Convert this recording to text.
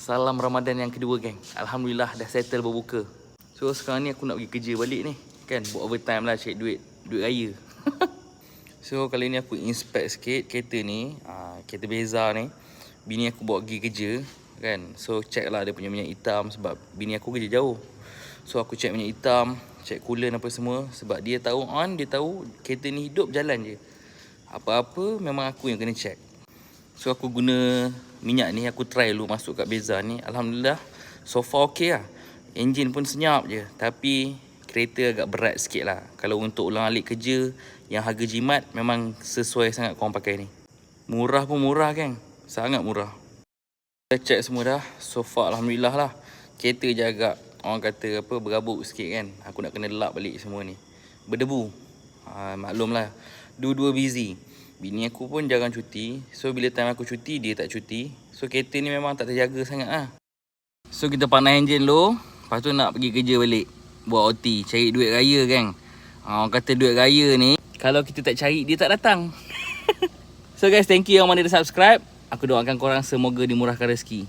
Salam Ramadan yang kedua geng. Alhamdulillah dah settle berbuka. So sekarang ni aku nak pergi kerja balik ni. Kan buat overtime lah cari duit. Duit raya. So kali ni aku inspect sikit kereta ni. Uh, Kereta Beza ni. Bini aku bawa pergi kerja kan. So check lah dia punya minyak hitam Sebab bini aku kerja jauh. So aku check minyak hitam Check coolant apa semua Sebab dia tahu on Dia tahu kereta ni hidup jalan je. Apa-apa memang aku yang kena check So aku guna minyak ni Aku try dulu masuk kat Beza ni. Alhamdulillah So far okay lah. Engine pun senyap je. Tapi kereta agak berat sikit lah. Kalau untuk ulang alik kerja Yang harga jimat Memang sesuai sangat korang pakai ni. Murah pun murah kan Sangat murah. Dah check semua dah. So far Alhamdulillah lah. Kereta je agak Orang kata apa Berabuk sikit kan. Aku nak kena lap balik semua ni. Berdebu. Ha, Maklum lah Dua-dua busy Bini aku pun jarang cuti. So bila time aku cuti Dia tak cuti. So kereta ni memang tak terjaga sangat lah So kita panas enjin dulu Lepas tu nak pergi kerja balik. Buat OT Cari duit raya kan Orang kata duit raya ni Kalau kita tak cari Dia tak datang. So guys thank you yang mana dah subscribe. Aku doakan korang semoga dimurahkan rezeki